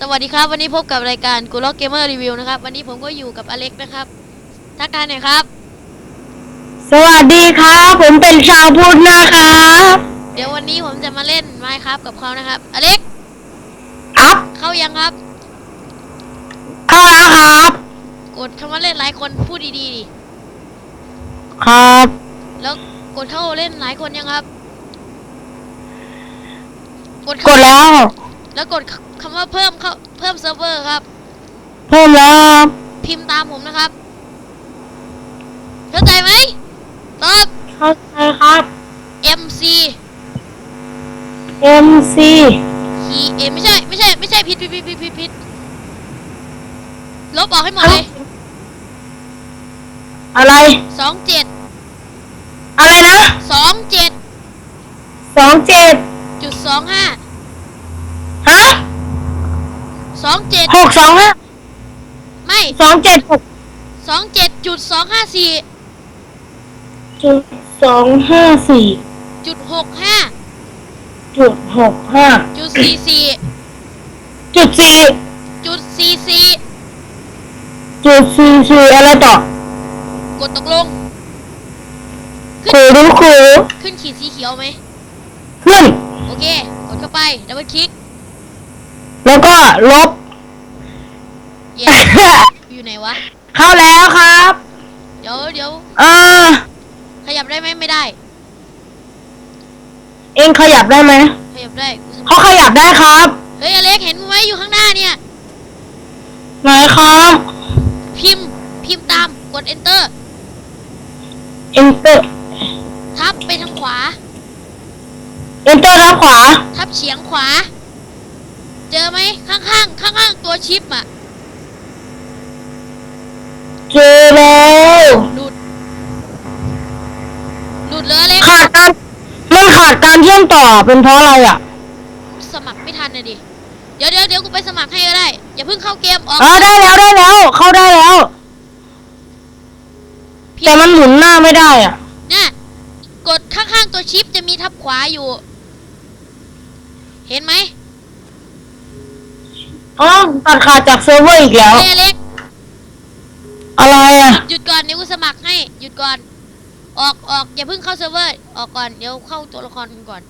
สวัสดีครับ วันนี้พบกับรายการกูล็อกเกมเมอร์รีวิวนะครับ วันนี้ผมก็อยู่กับอเล็กนะครับทักทายหน่อยครับ สวัสดีครับ ผมเป็นชาวพุทธนะครับเดี๋ยววันนี้ผมจะมาเล่นไมค์ครับกับเขานะครับ อเล็กอัพเข้ายังครับ เข้าแล้วครับ กดคำว่าเล่นหลายคนพูดดีๆดิครับ แล้วกดเข้าเล่นหลายคนยังครับ กดกเข้าดแล้ว แล้วกด คำว่าเพิ่มเข้าเพิ่มเซิร์ฟเวอร์ครับ เพิ่มแล้วครับพิมพ์ตามผมนะครับ เข้าใจไหมตอบ เข้าใจครับ MC MC ขีเอไม่ใช่ไม่ใช่ไม่ใช่ผิดผิดผิดผิดผิดผิดลบออกให้หมดเลยอะไร สองเจ็ดอะไรนะสองเจ็ดสองเจ็ดจุดสองห้าฮะ สองเจ็ดหกสองห้าไม่สองเจ็ดหกสองเจ็ดจุดสองห้าสี่จุดสองห้าสี่จุดหกห้าจุดหกห้าจุดสี่สี่จุดสี่จุดสี่สี่จุดสี่สี่อะไรต่อกดตกลงขูรู้ขูขึ้นขีดสีเขียวไหมขึ้น โอเค กดเข้าไป ดับเบิลคลิก แล้วก็ลบ เย้อยู่ไหนวะ เข้าแล้วครับ เดี๋ยวเดี๋ยวเออ ขยับได้ไหมไม่ได้ เองขยับได้ไหม ขยับได้กูสมัครเขาขยับได้ครับ เฮ้ยอเล็กเห็นกูไหมอยู่ข้างหน้าเนี่ย ไหนครับ พิมพ์พิมพ์ตามกด enter enter ทับไปทางขวา enter ด้านขวาทับเฉียงขวา เจอไหมข้างข้างข้างข้างๆตัวชิปอะเจอแล้วหลุดหลุดเลยอเล็กขาดการมันขาดการเชื่อมต่อเป็นเพราะอะไรอะ สมัครไม่ทันนะดิ เดี๋ยวเดี๋ยวเดี๋ยวกูไปสมัครให้ก็ได้ อย่าเพิ่งเข้าเกมออกเออได้แล้วได้แล้ว เข้าได้แล้วพิแต่มพ์มันหมุนหน้าไม่ได้อะเนี่ยกดข้างๆตัวชิปจะมีทับขวาอยู่ เห็นไหม อ๋อตัดขาดจากเซิร์ฟเวอร์อีกแล้วเฮ้ยอเล็กอะไรอะ หยุดก่อนเดี๋ยวกูสมัครให้หยุดก่อน ออกออกอย่าเพิ่งเข้าเซิร์ฟเวอร์ออกก่อนเดี๋ยวเข้าตัวละครกันก่อน